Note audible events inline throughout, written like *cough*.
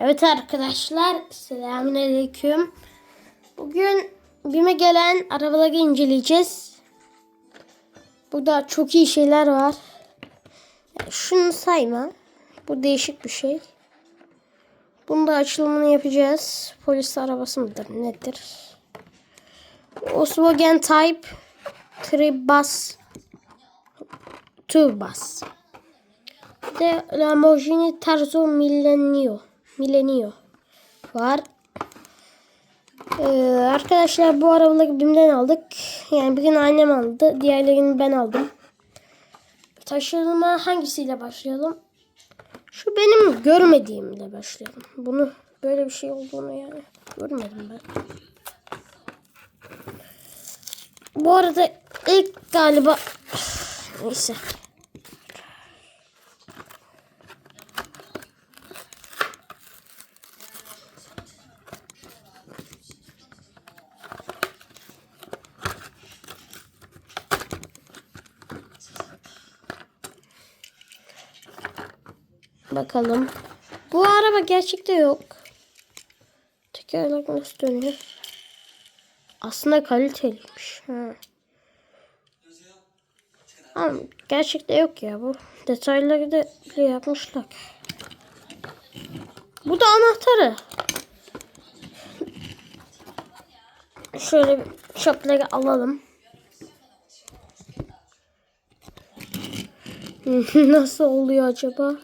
Evet arkadaşlar, selamünaleyküm. Bugün BİM'e gelen arabaları inceleyeceğiz. Burada çok iyi şeyler var. Şunu sayma. Bu değişik bir şey. Bunun da açılımını yapacağız. Polis arabası mıdır nedir? Volkswagen Type Tribus Turbus. Bir de Lamborghini Terzo Millennio. Millennio var. Ee, arkadaşlar bu arabaları BİM'den aldık. Yani birini annem aldı. Diğerlerini ben aldım. Taşınma hangisiyle başlayalım? Şu benim görmediğimle başlayalım. Bunu böyle bir şey olduğunu yani görmedim ben. Bu arada ilk galiba neyse. Bakalım. Bu araba gerçekte yok. Tekerlek nasıl dönüyor? Aslında kaliteliymiş. Ha. Ama gerçekte yok ya bu. Detayları da yapmışlar. Bu da anahtarı. Şöyle çöpleri alalım. *laughs* Nasıl oluyor acaba?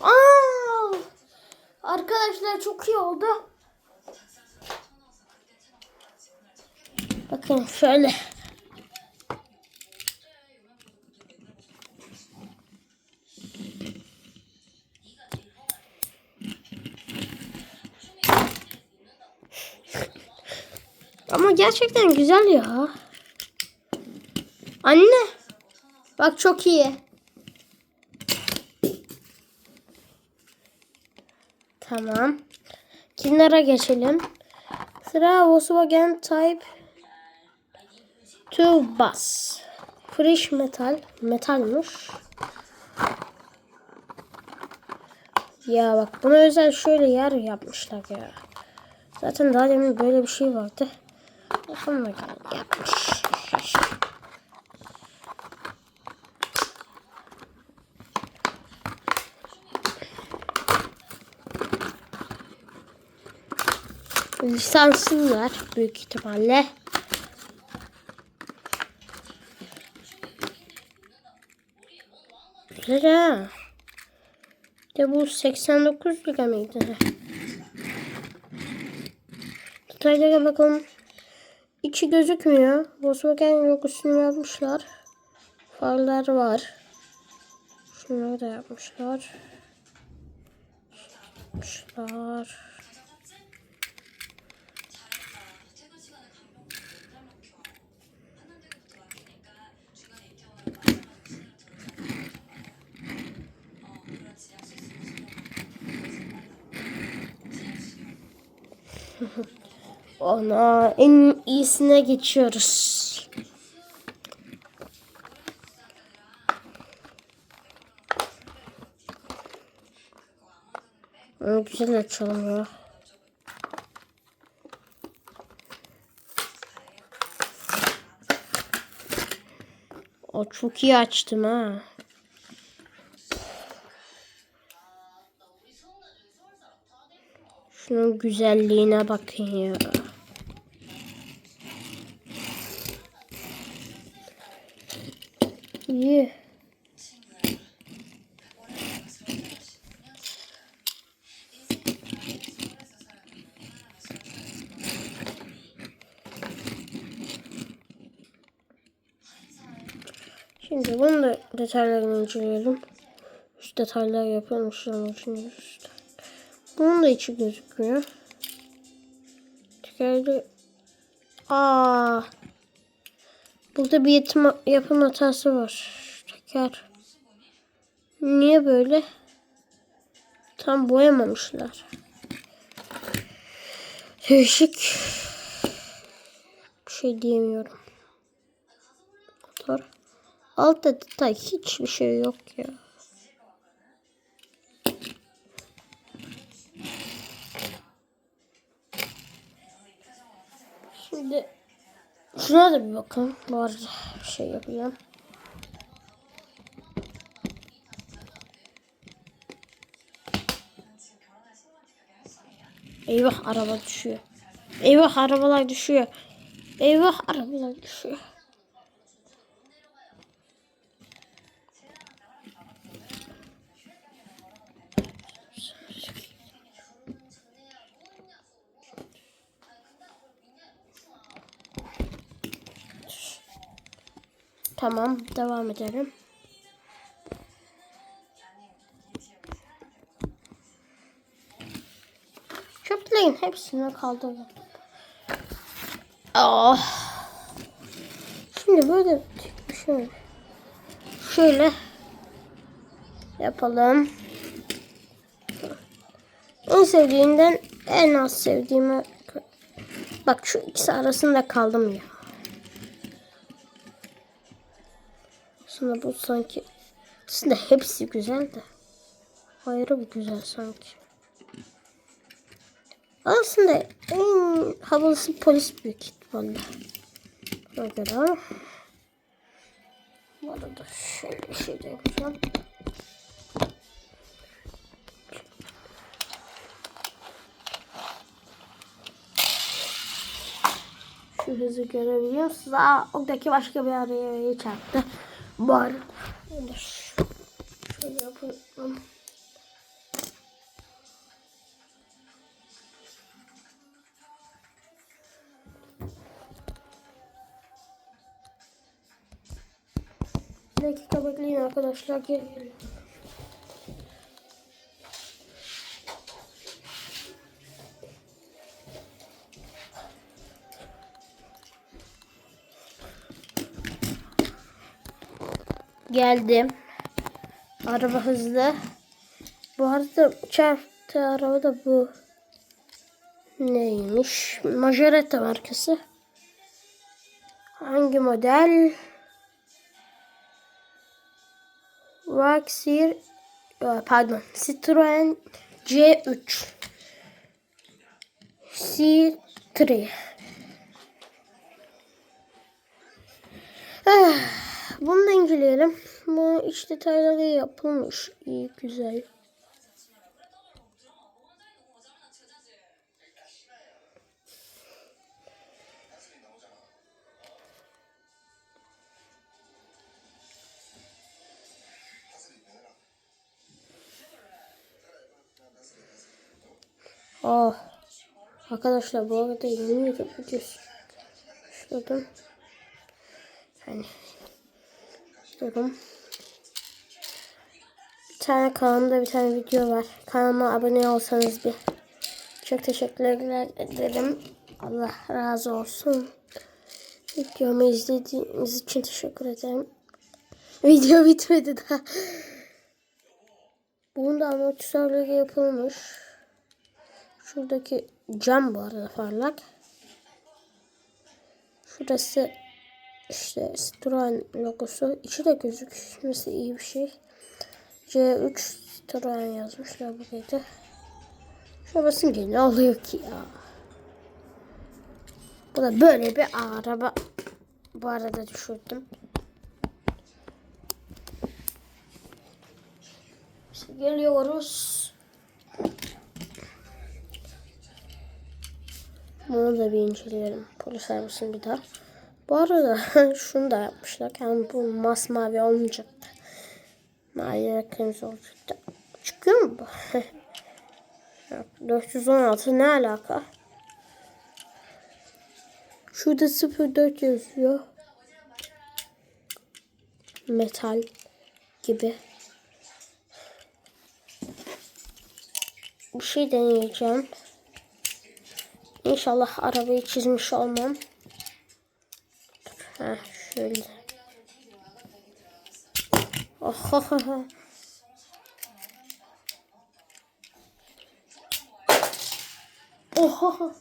Aa! Arkadaşlar çok iyi oldu. Bakın şöyle. Ama gerçekten güzel ya. Anne. Bak çok iyi. Tamam. Kenara geçelim. Sıra Volkswagen Type 2 Bus. Fresh metal. Metalmiş. Ya bak buna özel şöyle yer yapmışlar ya. Zaten daha demin böyle bir şey vardı. Bakalım yapmış. Lisanslılar büyük ihtimalle. Güzel ha. De bu 89 lira mıydı? Detaylara bakalım. İçi gözükmüyor. Volkswagen logosunu yapmışlar. Farlar var. Şunları da yapmışlar. Yapmışlar. Ona en iyisine geçiyoruz. Güzel açalım ya. O çok iyi açtım ha. Şunun güzelliğine bakın ya. İyi. Şimdi bunu da detaylarını inceleyelim. Üst detaylar ama şimdi üst. Bunun da içi gözükmüyor. Tekerli... Aa. Burada bir yetim yapım hatası var. Teker. Niye böyle? Tam boyamamışlar. Değişik. Bir şey diyemiyorum. Motor. Altta detay hiçbir şey yok ya. Şimdi şuna da bir. Bu arada bir şey yapacağım. Eyvah araba düşüyor. Eyvah arabalar düşüyor. Eyvah arabalar düşüyor. Tamam devam edelim. Çöpleyin hepsini kaldırdım. Ah. Şimdi böyle şey. Şöyle yapalım. En sevdiğinden en az sevdiğime bak şu ikisi arasında kaldım ya. Aslında bu sanki aslında hepsi güzel de ayrı bir güzel sanki. Aslında en havalısı polis büyük ihtimalle. Ona göre. Bu arada şöyle bir şey de yapacağım. Şu hızı görebiliyor musunuz? Aa, oradaki başka bir araya çarptı. Şöyle, şöyle yapalım. Bir dakika bekleyin arkadaşlar. Geliyorum. Geldim. Araba hızlı. Bu arada çarptı araba da bu. Neymiş? Majeretta markası. Hangi model? Vaxir pardon Citroen C3 C3 ah, Bunu da inceleyelim. Bu iç detayları yapılmış. İyi güzel. Oh. Arkadaşlar bu arada yeni YouTube videosu başladım. Yani diyorum. Bir tane kanalımda bir tane video var. Kanalıma abone olsanız bir. Çok teşekkürler ederim. Allah razı olsun. Videomu izlediğiniz için teşekkür ederim. *laughs* Video bitmedi daha. Bunun da amortisörleri yapılmış. Şuradaki cam bu arada parlak. Şurası işte Citroen logosu. İçi de gözükmesi iyi bir şey. C3 Citroen yazmışlar buraya da. Şuna basınca ne oluyor ki ya? Bu da böyle bir araba. Bu arada düşürdüm. İşte geliyoruz. Bunu da bir inceleyelim. Polis arabasını bir daha. Bu arada *laughs* şunu da yapmışlar. Yani bu masmavi olmayacaktı. Mavi kırmızı olacaktı. Çıkıyor mu bu? *laughs* 416 ne alaka? Şurada 04 yazıyor. Metal gibi. Bir şey deneyeceğim. İnşallah arabayı çizmiş olmam. Şöyle. Oh, oh, oh. oh. Oha.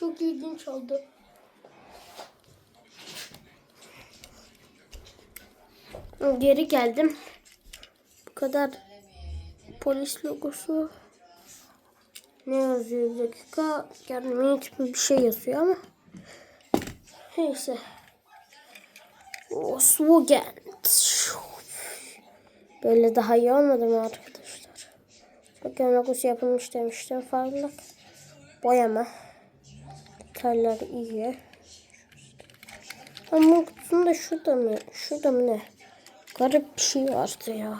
Çok ilginç oldu. Geri geldim. Bu kadar polis logosu. Ne yazıyor dakika? Kendime hiçbir bir şey yazıyor ama. Neyse. Volkswagen. Böyle daha iyi olmadı mı arkadaşlar? Bakın logosu yapılmış demiştim. Farklılık. Boyama. Detaylar iyi. Ama kutusunda şurada mı? Şurada mı ne? Garip bir şey vardı ya.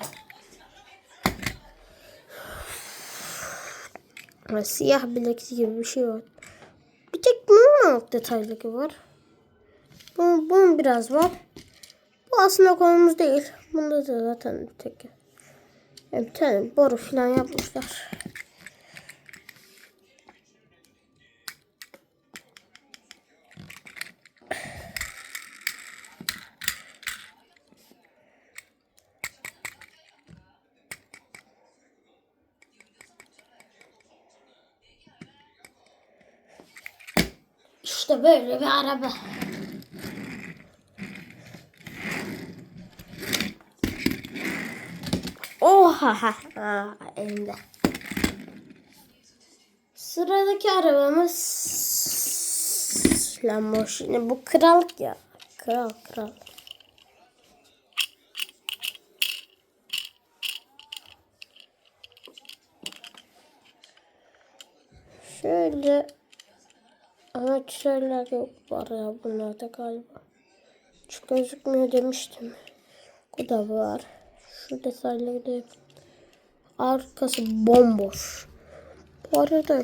Siyah bilekli gibi bir şey var. Bir tek bunun detaylı var? Bunun, bunun biraz var. Bu aslında konumuz değil. Bunda da zaten bir tek. Yani tane boru falan yapmışlar. İşte böyle bir araba. Ha ha elimde. Sıradaki arabamız Lamborghini. Bu kral ya. Kral kral. Şöyle Amaçlarlar yok var ya bunlarda galiba. Hiç gözükmüyor demiştim. Bu da var. Şu detayları da yok. Arkası bomboş. Bu arada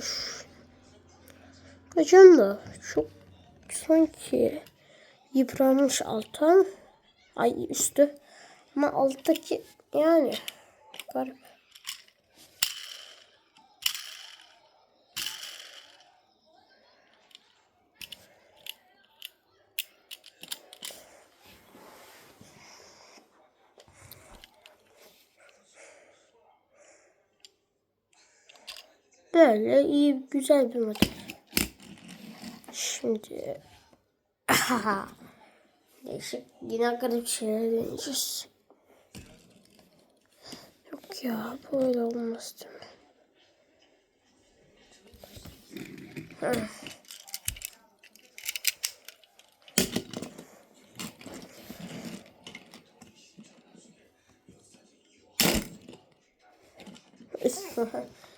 bacağım da çok sanki yıpranmış alttan. Ay üstü. Ama alttaki yani garip. Böyle iyi güzel bir model. Şimdi *laughs* değişik yine garip şeyler deneyeceğiz. Yok ya böyle olmaz değil mi? *laughs*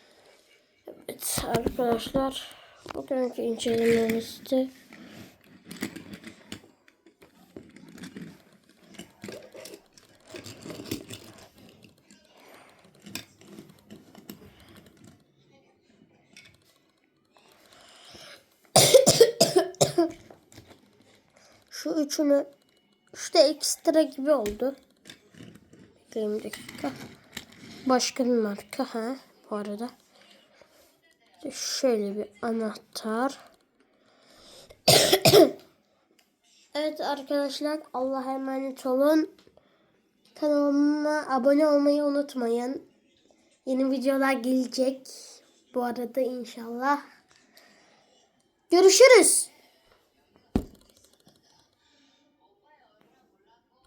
Evet arkadaşlar bugünkü incelememizde şu üçünü işte ekstra gibi oldu. Bir dakika. Başka bir marka ha bu arada. Şöyle bir anahtar. *coughs* evet arkadaşlar Allah'a emanet olun. Kanalıma abone olmayı unutmayın. Yeni videolar gelecek. Bu arada inşallah. Görüşürüz.